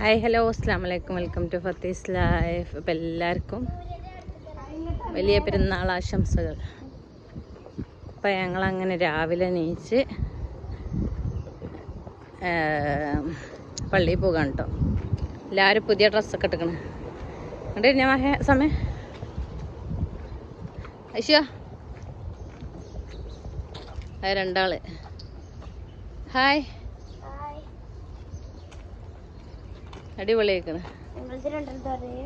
Hi hello അസ്സാം വലൈക്കും welcome to ഫത്തീസ് life അപ്പം എല്ലാവർക്കും വലിയ പെരുന്നാൾ ആശംസകൾ. അപ്പം ഞങ്ങളങ്ങനെ രാവിലെ നീച്ച് പള്ളിയിൽ പോകാൻ കേട്ടോ എല്ലാവരും പുതിയ ഡ്രസ്സൊക്കെ എടുക്കണം എന്നിട്ട് ഞാൻ മഹേ സമയം ഐശ്വ? രണ്ടാൾ. ഹായ്. അടിപൊളിയാക്കണ്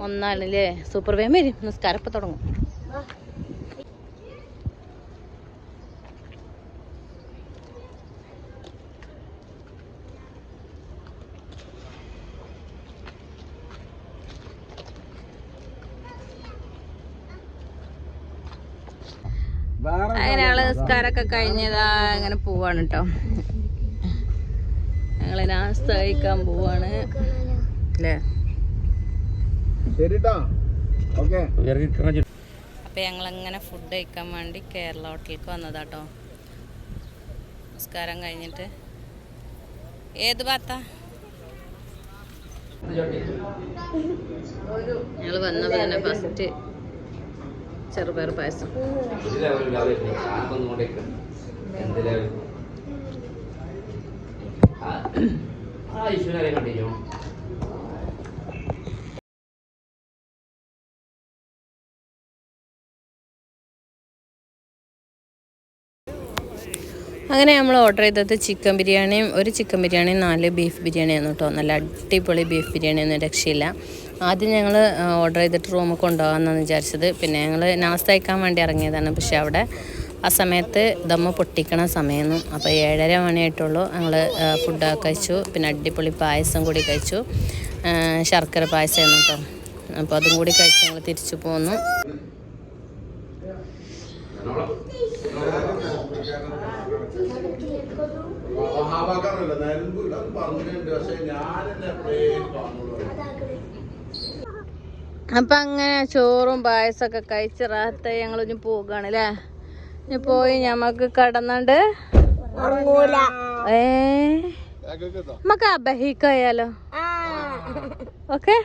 ഒന്നാണല്ലേ സൂപ്പർ വേം വരും. നിസ്കാരം ഇപ്പം തുടങ്ങും. അങ്ങനെ ഞങ്ങൾ നിസ്കാരമൊക്കെ കഴിഞ്ഞതാ അങ്ങനെ പോവാണ് കേട്ടോ ഞങ്ങൾ നാസ്ത കഴിക്കാൻ പോവാണ്. അല്ലേ? ശരിട്ടാ. ഓക്കെ. അപ്പൊ ഞങ്ങളങ്ങനെ ഫുഡ് കഴിക്കാൻ വേണ്ടി കേരള ഹോട്ടലിലേക്ക് വന്നതാട്ടോ. നമസ്കാരം കഴിഞ്ഞിട്ട്. ഏത് ഭാത്ത? ഞങ്ങൾ വന്നപ്പോ തന്നെ ഫസ്റ്റ് ചെറുപയർ പായസം. കണ്ടിന്യൂ അങ്ങനെ നമ്മൾ ഓർഡർ ചെയ്തത് ചിക്കൻ ബിരിയാണിയും ഒരു ചിക്കൻ ബിരിയാണിയും നാല് ബീഫ് ബിരിയാണിയാണ് കേട്ടോ. നല്ല അടിപൊളി ബീഫ് ബിരിയാണിയൊന്നും രക്ഷയില്ല. ആദ്യം ഞങ്ങൾ ഓർഡർ ചെയ്തിട്ട് റൂമിൽ കൊണ്ടുപോകാമെന്നാണ് വിചാരിച്ചത്. പിന്നെ ഞങ്ങൾ നാസ്ത വേണ്ടി ഇറങ്ങിയതാണ്. പക്ഷേ അവിടെ ആ സമയത്ത് ദമ്മ പൊട്ടിക്കണ സമയമായിരുന്നു. അപ്പോൾ ഏഴര മണിയായിട്ടുള്ളൂ ഞങ്ങൾ ഫുഡൊക്കെ കഴിച്ചു. പിന്നെ അടിപൊളി പായസം കൂടി കഴിച്ചു. ശർക്കര ശർക്കര പായസമായിരുന്നു കേട്ടോ. അപ്പോൾ അതും കൂടി കഴിച്ച് ഞങ്ങൾ തിരിച്ചു പോന്നു. മഹാഭാഗമല്ല നിലമ്പൂർ അത് പറഞ്ഞിട്ടുണ്ട്. പക്ഷെ ഞാൻ കാണുള്ളൂ അപ്പൊ അങ്ങനെ ചോറും പായസമൊക്കെ കഴിച്ച് റാത്ത ഞങ്ങൾ ഇനി പോകാണ് അല്ലേ ഇനി പോയി ഞമ്മക്ക് കടന്നണ്ട്. ഏ? നമുക്ക് അബഹിക്കായാലോ? ഓക്കെ?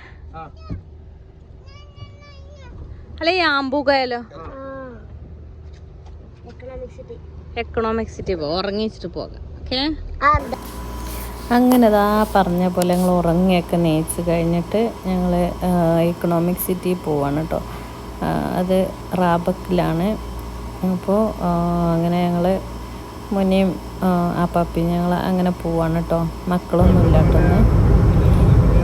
അല്ലെ ആമ്പൂക്കായാലോ എക്കണോമിക് സിറ്റി പോ ഉറങ്ങിച്ചിട്ട് പോകാം. ഓക്കെ അങ്ങനെ ദാ പറഞ്ഞ പോലെ ഞങ്ങൾ ഉറങ്ങിയൊക്കെ നേച്ച് കഴിഞ്ഞിട്ട് ഞങ്ങൾ ഇക്കണോമിക് സിറ്റി പോവാണ് കേട്ടോ അത് റാബക്കിലാണ്. അപ്പോൾ അങ്ങനെ ഞങ്ങൾ മുന്നേയും ആ പപ്പി ഞങ്ങൾ അങ്ങനെ പോവാണ് കേട്ടോ മക്കളൊന്നും ഇല്ലാട്ടൊന്ന്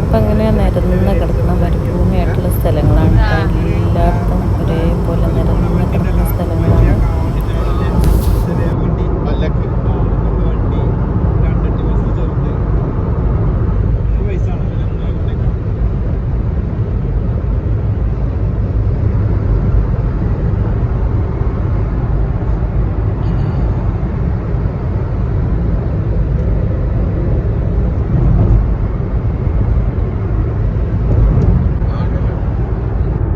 അപ്പം അങ്ങനെ നിരന്ന് കിടക്കുന്ന മരുഭൂമിയായിട്ടുള്ള സ്ഥലങ്ങളാണ് എല്ലായിടത്തും ഒരേപോലെ നിരന്ന് കിടക്കുന്ന സ്ഥലങ്ങളാണ് മല്ലക്ക്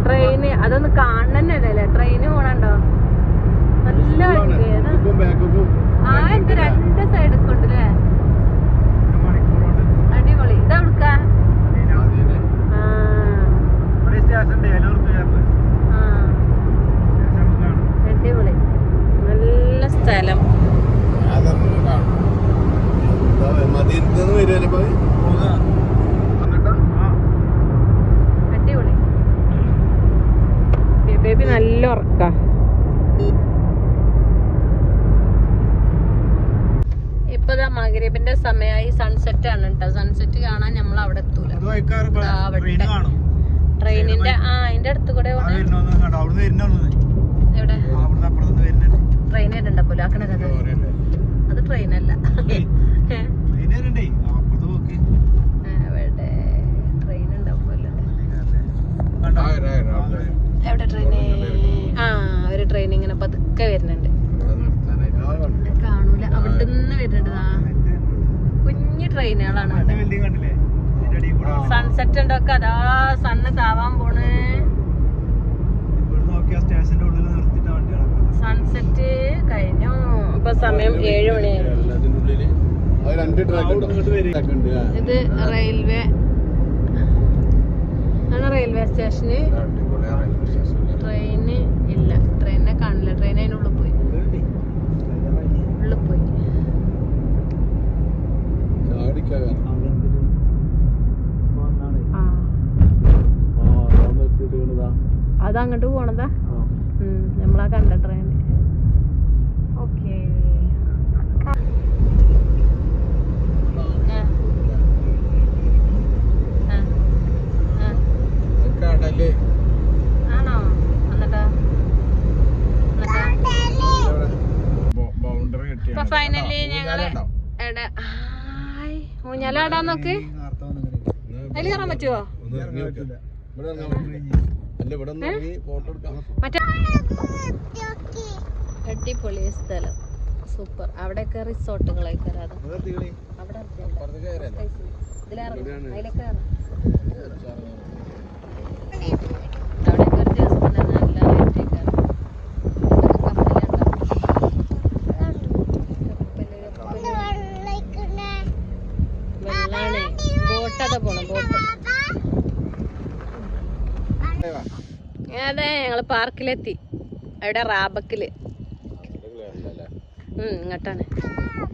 ട്രെയിന് അതൊന്ന് കാണണല്ലേ ട്രെയിന് പോണണ്ടോ നല്ല വഴിക്ക് ഏതാ? ഇപ്പം ബാക്കും ആ ഇത് രണ്ട് സൈഡ് കൊണ്ടല്ലേ അടിപൊളി ഇതാ എടുക്കാ ആ ആ അടിപൊളി നല്ല സ്ഥലം മദീനത്ത് നിന്ന് വരുമല്ലേ പോയി എന്നിട്ടാ അടിപൊളി ബേബി നല്ല ഉറക്ക ഇപ്പതാ മകരീബിന്റെ സമയമായി സൺസെറ്റ് ആണ് കേട്ടോ സൺസെറ്റ് കാണാൻ നമ്മൾ അവിടെ എത്തൂല. ട്രെയിനിന്റെ ആ അതിന്റെ അടുത്ത് കൂടെ. എവിടെ? ട്രെയിൻ വരുന്നുണ്ടല്ലോ ആക്കണ കഥ അത്. ട്രെയിനല്ല ട്രെയിൻ അല്ല. എവിടെ? ട്രെയിന് ആ ഒരു ട്രെയിൻ ഇങ്ങനെ പതുക്കെ വരുന്നുണ്ട് കാണൂല അവിടുന്ന് വരുന്നുണ്ട് ദാ. ഇവിടെ സൺസെറ്റ് ഉണ്ടൊക്കെ. അതാ സണ്ണ് താവാൻ പോണ്. സൺസെറ്റ് കഴിഞ്ഞു. ഇപ്പൊ സമയം ഏഴ് മണിയായി. ഇത് റെയിൽവേ ആണ് റെയിൽവേ സ്റ്റേഷന് അടിപൊളി റെയിൽവേ സ്റ്റേഷൻ ട്രെയിന് ഇല്ല ട്രെയിനിനെ കാണില്ല ട്രെയിൻ അതിനുള്ളിൽ പോയി ഉള്ളിൽ പോയി ചാടിക്കാൻ ആ അത് അങ്ങോട്ട് പോണതാ ഉം, നമ്മളാ കണ്ട ട്രെയിൻ ഓക്കെ കടൽ ആണോ എന്നിട്ടോ ബൗണ്ടറി ഇപ്പൊ ഫൈനലി ഞങ്ങൾ ഊഞ്ഞാലാടാൻ നോക്ക്? അതിൽ കയറാൻ പറ്റുമോ അല്ല ഇവിടെ നിന്ന് ഫോട്ടോ എടുക്കാം. മറ്റേ അടിപൊളി സ്ഥലം. സൂപ്പർ. അവിടെയൊക്കെ റിസോർട്ടുകളൊക്കെ കയറാതെ അവിടെ ഇതിലേറെ കയറല്ലേ ഇതിലിറങ്ങും അതിലൊക്കെ കയറാം അവിടെയൊക്കെ ഒരു ദിവസത്തിന് നല്ല റേറ്റ് കയറാം വെള്ളാണ് ബോട്ടൊക്കെ പോണം ബോട്ട് അതെ ഞങ്ങൾ പാർക്കിലെത്തി. അവിടെ റാബക്കിൽ. ഉം ഇങ്ങോട്ടാണ്.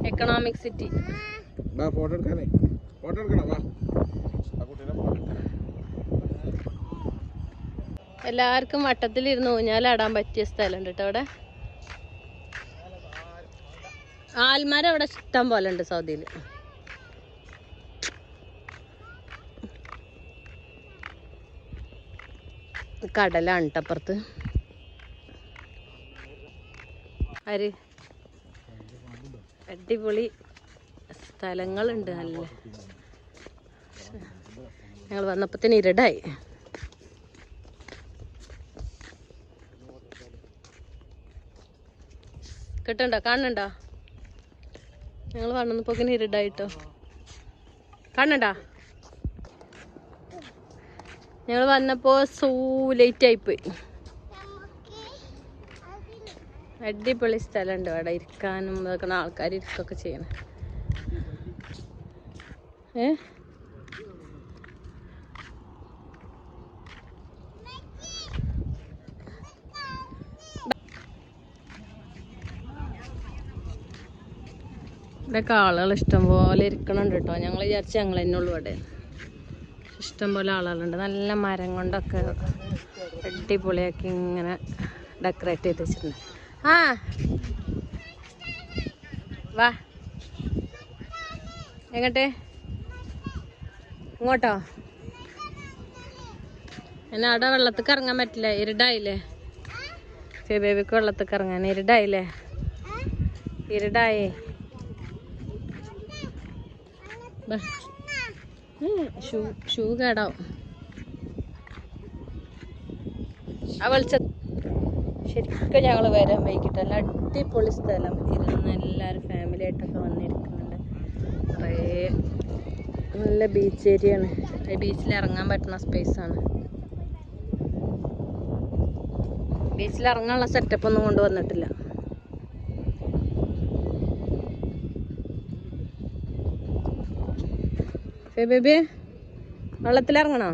എക്കണോമിക് സിറ്റി ഫോട്ടോ എടുക്കാനേ. ഫോട്ടോ എടുക്കണം എല്ലാവർക്കും വട്ടത്തിലിരുന്ന് ഊഞ്ഞാലാടാൻ പറ്റിയ സ്ഥലമുണ്ട് കേട്ടോ അവിടെ. ആൽമാര അവിടെ ഇഷ്ടം പോലെ ഉണ്ട് സൗദിയിൽ കടലാണ് ട്ടോ ആര്? അടിപൊളി സ്ഥലങ്ങളുണ്ട് നല്ല. ഞങ്ങൾ വന്നപ്പത്തിന് ഇരുടായി. കിട്ടണ്ടോ? കാണണ്ടോ? ഞങ്ങൾ വന്നപ്പോ ഇരുടായിട്ടോ. കാണണ്ടാ? ഞങ്ങൾ വന്നപ്പോ സൂ ലേറ്റ് ആയിപ്പോയി അടിപൊളി സ്ഥലമുണ്ട് അവിടെ ഇരിക്കാനും ഇതൊക്കെ ആൾക്കാർ ഇരിക്കൊക്കെ ചെയ്യണം. ഏ? ഇവിടെയൊക്കെ ആളുകൾ ഇഷ്ടംപോലെ ഇരിക്കണുണ്ട് കേട്ടോ ഞങ്ങൾ വിചാരിച്ച ഞങ്ങൾ തന്നെ ഉള്ളു ഇവിടെ. ഇഷ്ടംപോലെ ആളുകളുണ്ട്. നല്ല മരം കൊണ്ടൊക്കെ അടിപൊളിയാക്കി ഇങ്ങനെ ഡെക്കറേറ്റ് ചെയ്ത് വെച്ചിട്ടുണ്ട്. ആ. വാ. എങ്ങട്ടെ? ഇങ്ങോട്ടോ? എന്നെ അവിടെ വെള്ളത്തേക്ക് ഇറങ്ങാൻ പറ്റില്ല. ഇരുടായില്ലേ? ബേബിക്ക് വെള്ളത്തേക്ക് ഇറങ്ങാൻ ഇരുടായില്ലേ? ഇരുടായി. Shoe shoe കേടാവും. ആ വെളിച്ച ശരിക്കും ഞങ്ങൾ വരാൻ വൈകിട്ടല്ല. അടിപൊളി സ്ഥലം. ഇരുന്ന് എല്ലാവരും ഫാമിലി ആയിട്ടൊക്കെ വന്നിരിക്കുന്നുണ്ട്. കുറേ നല്ല ബീച്ച് ഏരിയയാണ് ബീച്ചിൽ ഇറങ്ങാൻ പറ്റുന്ന സ്പേസാണ് ബീച്ചിൽ ഇറങ്ങാനുള്ള സെറ്റപ്പ് ഒന്നും കൊണ്ടുവന്നിട്ടില്ല ബേബി വെള്ളത്തിലിറങ്ങണോ?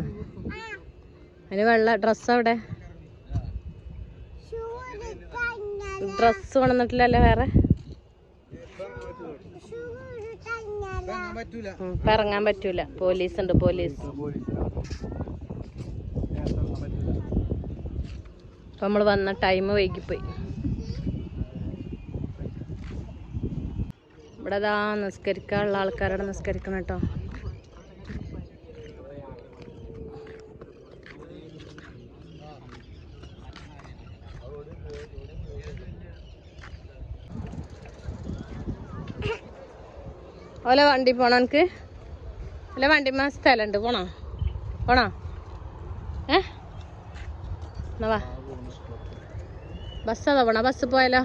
അതിന് വെള്ള ഡ്രസ്സ് അവിടെ? ഡ്രസ്സ് കൊണ്ടുവന്നിട്ടില്ലല്ലോ വേറെ? ഇപ്പൊ ഇറങ്ങാൻ പറ്റൂല. പോലീസ് ഉണ്ട് പോലീസ്. അപ്പൊ നമ്മൾ വന്ന ടൈം വൈകിപ്പോയി. ഇവിടെ ദാ നിസ്കരിക്കാനുള്ള ആൾക്കാരോട് നിസ്കരിക്കണം കേട്ടോ ഓല വണ്ടി പോണോ എനിക്ക് വണ്ടി വണ്ടിമ്മ സ്ഥലമുണ്ട് പോണോ? പോണോ? ഏ? വാ. ബസ് അതാ പോണോ ബസ് പോയാലോ?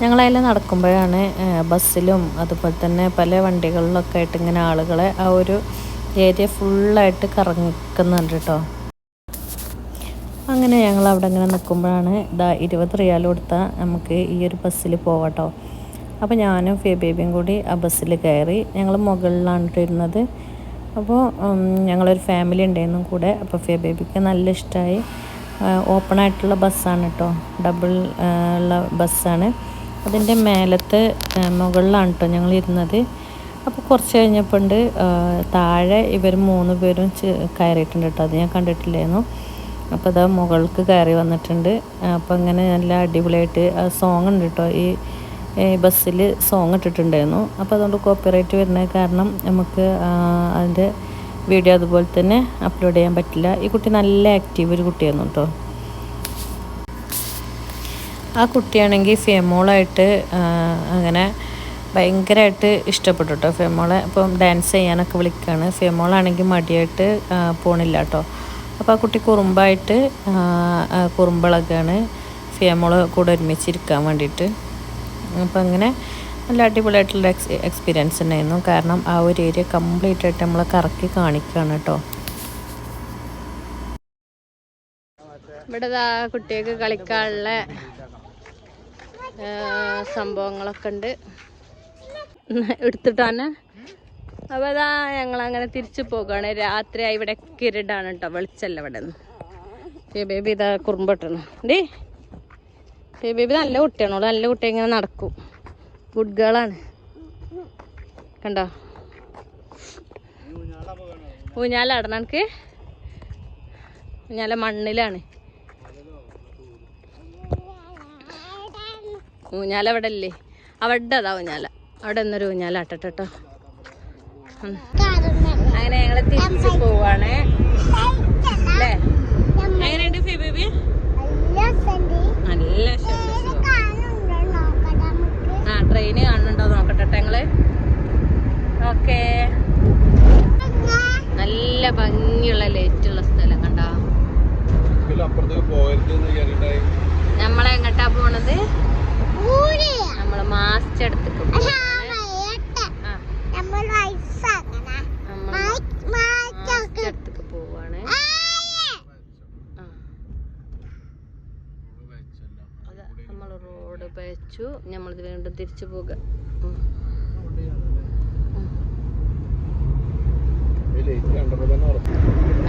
ഞങ്ങളതിൽ നടക്കുമ്പോഴാണ് ബസ്സിലും അതുപോലെ തന്നെ പല വണ്ടികളിലൊക്കെ ആയിട്ട് ഇങ്ങനെ ആളുകളെ ആ ഒരു ഏരിയ ഫുള്ളായിട്ട് കറങ്ങിക്കുന്നുണ്ട് കേട്ടോ അങ്ങനെ ഞങ്ങൾ അവിടെ ഇങ്ങനെ നിൽക്കുമ്പോഴാണ് ഇതാ ഇരുപത് റിയാൽ കൊടുത്താൽ നമുക്ക് ഈ ഒരു ബസ്സിൽ പോവാട്ടോ അപ്പോൾ ഞാനും ഫേബേബിയും കൂടി ആ ബസ്സിൽ കയറി ഞങ്ങൾ മുകളിലാണ് ഇരുന്നത്. അപ്പോൾ ഞങ്ങളൊരു ഫാമിലി ഉണ്ടായിരുന്നു കൂടെ. അപ്പോൾ ഫിയ നല്ല ഇഷ്ടമായി. ഓപ്പൺ ആയിട്ടുള്ള ബസ്സാണ് കേട്ടോ. ഡബിൾ ഉള്ള ബസ്സാണ്. അതിന്റെ മേലത്തെ മുകളിലാണ് കേട്ടോ ഞങ്ങൾ ഇരുന്നത്. അപ്പോൾ കുറച്ച് കഴിഞ്ഞപ്പോൾ ഉണ്ട് താഴെ ഇവർ മൂന്ന് പേരും കയറിയിട്ടുണ്ട് കേട്ടോ. അത് ഞാൻ കണ്ടിട്ടില്ലായിരുന്നു. അപ്പോൾ അതാ മുകൾക്ക് കയറി വന്നിട്ടുണ്ട്. അപ്പോൾ അങ്ങനെ നല്ല അടിപൊളിയായിട്ട് ആ സോങ് ഉണ്ട് കേട്ടോ. ഈ ബസ്സിൽ സോങ് ഇട്ടിട്ടുണ്ടായിരുന്നു. അപ്പോൾ അതുകൊണ്ട് കോപ്പിറൈറ്റ് വരുന്നത് കാരണം നമുക്ക് അതിന്റെ വീഡിയോ അതുപോലെ തന്നെ അപ്ലോഡ് ചെയ്യാൻ പറ്റില്ല. ഈ കുട്ടി നല്ല ആക്റ്റീവ് ഒരു കുട്ടിയായിരുന്നു കേട്ടോ ആ കുട്ടിയാണെങ്കിൽ ഫെമോളായിട്ട് അങ്ങനെ ഭയങ്കരമായിട്ട് ഇഷ്ടപ്പെട്ടു കേട്ടോ ഫെമോളെ ഇപ്പം ഡാൻസ് ചെയ്യാനൊക്കെ വിളിക്കുകയാണ് ഫെമോളാണെങ്കിൽ മടിയായിട്ട് പോണില്ല കേട്ടോ അപ്പോൾ ആ കുട്ടി കുറുമ്പായിട്ട് കുറുമ്പളൊക്കെയാണ് ഫെമോൾ കൂടെ ഒരുമിച്ചിരിക്കാൻ വേണ്ടിയിട്ട്. അപ്പം അങ്ങനെ നല്ല അടിപൊളിയായിട്ടുള്ള എക്സ് എക്സ്പീരിയൻസ് ഉണ്ടായിരുന്നു കാരണം ആ ഒരു ഏരിയ കംപ്ലീറ്റ് ആയിട്ട് നമ്മൾ കറക്കി കാണിക്കുകയാണ് കേട്ടോ. ഇവിടെ കുട്ടികൾക്ക് കളിക്കാനുള്ള സംഭവങ്ങളൊക്കെ ഉണ്ട്. എടുത്തിട്ടാണ്. അപ്പോൾ അതാ ഞങ്ങൾ അങ്ങനെ തിരിച്ചു പോകുകയാണ് രാത്രിയായി ഇവിടെ കിരടാണ് കേട്ടോ. വെളിച്ചല്ല ഇവിടെ നിന്ന് ബേബി ഇതാ കുറുമ്പട്ടണം ഡേ ബേബി നല്ല കുട്ടിയാണ്. ഓൾ നല്ല കുട്ടി ഇങ്ങനെ നടക്കും. ഗുഡ് ഗേളാണ് കണ്ടോ? ഊഞ്ഞാലാടണം എനിക്ക് ഊഞ്ഞാല മണ്ണിലാണ്. ഊഞ്ഞാല അവിടെ അല്ലേ അവിടെ അതാ ഊഞ്ഞാല. അവിടെ എന്നൊരു ഊഞ്ഞാല ആട്ടട്ടോ അങ്ങനെ ഞങ്ങൾ തിരിച്ചു പോവാണ്. അല്ലേ എങ്ങനെയുണ്ട് ഫി ബേബി നല്ല ശബ്ദം ആ ട്രെയിന് കാണുന്നുണ്ടോ നോക്കട്ടെ ഞങ്ങൾ ഓക്കെ. നല്ല ഭംഗിയുള്ള ലൈറ്റുള്ള സ്ഥലം കണ്ടോ. നമ്മളെങ്ങട്ടാ പോണത്? നമ്മൾ മാസ്റ്റ് അടുത്തേക്ക് പോവാണ്. ആ നമ്മൾ മാസ്റ്റ് അടുത്തേക്ക് പോവാണ് ആ അതാ നമ്മൾ നമ്മൾ നമ്മളിത് വീണ്ടും തിരിച്ചു പോകുക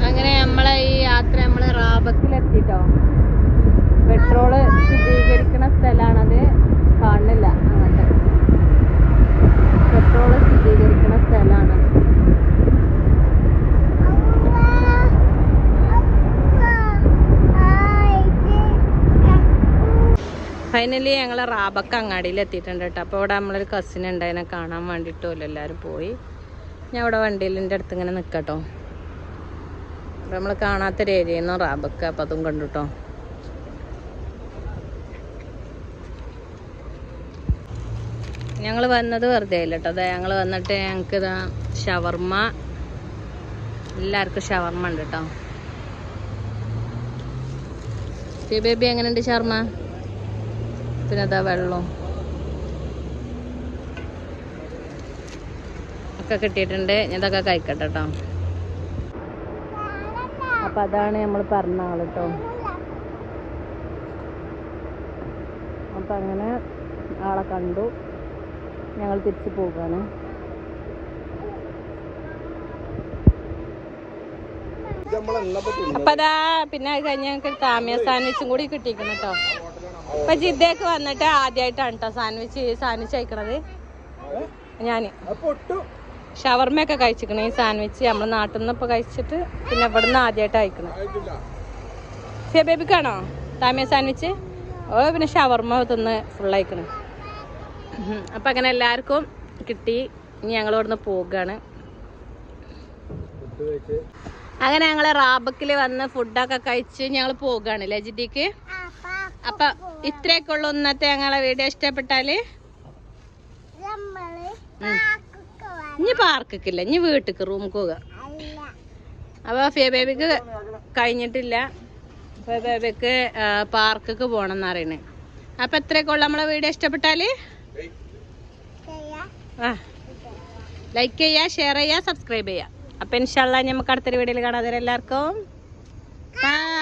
അങ്ങനെ നമ്മളെ ഈ യാത്ര നമ്മൾ റാബത്തിലെത്തിട്ടോ. പെട്രോൾ ശുദ്ധീകരിക്കുന്ന സ്ഥലമാണത് കാണില്ല അങ്ങോട്ട്. പെട്രോൾ ശുദ്ധീകരിക്കുന്ന സ്ഥലമാണ് ഫൈനലി ഞങ്ങൾ റാബക്ക അങ്ങാടിയിൽ എത്തിയിട്ടുണ്ട് കേട്ടോ. അപ്പോൾ ഇവിടെ നമ്മളൊരു കസിൻ ഉണ്ട് അതിനെ കാണാൻ വേണ്ടിയിട്ടും എല്ലാവരും പോയി. ഞാൻ ഇവിടെ വണ്ടിയിലിന്റെ അടുത്ത് ഇങ്ങനെ നിൽക്കട്ടോ അപ്പം നമ്മൾ കാണാത്തൊരു ഏരിയയിൽ നിന്ന് റാബക്ക അപ്പം അതും കണ്ടുട്ടോ. ഞങ്ങൾ വന്നത് വെറുതെ ഇല്ല കേട്ടോ. അതെ ഞങ്ങൾ വന്നിട്ട് ഞങ്ങൾക്ക് ഇതാ ഷവർമ്മ. എല്ലാവർക്കും ഷവർമ്മ ഉണ്ട് കേട്ടോ. ബേബി എങ്ങനെയുണ്ട് ഷവർമ്മ? പിന്നെ അതാ വെള്ളം. ഒക്കെ കിട്ടിയിട്ടുണ്ട്. ഇതൊക്കെ കഴിക്കട്ടെ കേട്ടോ അപ്പം അതാണ് നമ്മൾ പറഞ്ഞ ആൾ കേട്ടോ അപ്പം അങ്ങനെ ആളെ കണ്ടു. ഞങ്ങൾ തിരിച്ചു പോവുകയാണ് അപ്പൊ അതാ പിന്നെ അത് കഴിഞ്ഞ് ഞങ്ങൾക്ക് താമിയ സാൻഡ്വിച്ചും കൂടി കിട്ടിയിരിക്കണം കേട്ടോ ഇപ്പൊ ജിദ്ദയൊക്കെ വന്നിട്ട് ആദ്യമായിട്ടാണ് കേട്ടോ സാൻഡ്വിച്ച് സാൻഡ്വിച്ച് കഴിക്കണത്. ഞാൻ. ഷവർമ്മയൊക്കെ കഴിച്ചിക്കണേ. ഈ സാൻഡ്വിച്ച് നമ്മൾ നാട്ടിൽ നിന്ന് ഇപ്പൊ കഴിച്ചിട്ട് പിന്നെ ഇവിടുന്ന് ആദ്യമായിട്ട് കഴിക്കണം സിയ ബേബിക്കാണോ? താമിയ സാൻഡ്വിച്ച് ഓ പിന്നെ ഷവർമ്മ തിന്ന് ഫുൾ അയക്കണം അപ്പം അങ്ങനെ എല്ലാവർക്കും കിട്ടി. ഇനി ഞങ്ങൾ ഇവിടുന്ന് കഴിച്ച്. അങ്ങനെ ഞങ്ങൾ റാബക്കിൽ വന്ന് ഫുഡൊക്കെ കഴിച്ച് ഞങ്ങൾ പോവുകയാണ് ലജിറ്റിക്ക് അപ്പൊ ഇത്രയൊക്കെ ഉള്ളു ഇന്നത്തെ ഞങ്ങളെ വീഡിയോ. ഇഷ്ടപ്പെട്ടാൽ. ഇനി പാർക്കില്ല ഇനി വീട്ടിക്ക് റൂമിൽ പോവുക അപ്പൊ ഫിയ ബേബിക്ക് കഴിഞ്ഞിട്ടില്ല. ഫിയ ബേബിക്ക് പാർക്കിക്ക് പോകണം എന്നറിയണേ. അപ്പൊ എത്രയൊക്കെ ഉള്ളു നമ്മളെ വീഡിയോ. ഇഷ്ടപ്പെട്ടാൽ? ആ. ലൈക്ക് ചെയ്യുക ഷെയർ ചെയ്യുക സബ്സ്ക്രൈബ് ചെയ്യുക അപ്പൊ ഇൻഷാല്ല നമുക്ക് അടുത്തൊരു വീഡിയോയിൽ കാണാതെ എല്ലാവർക്കും ബൈ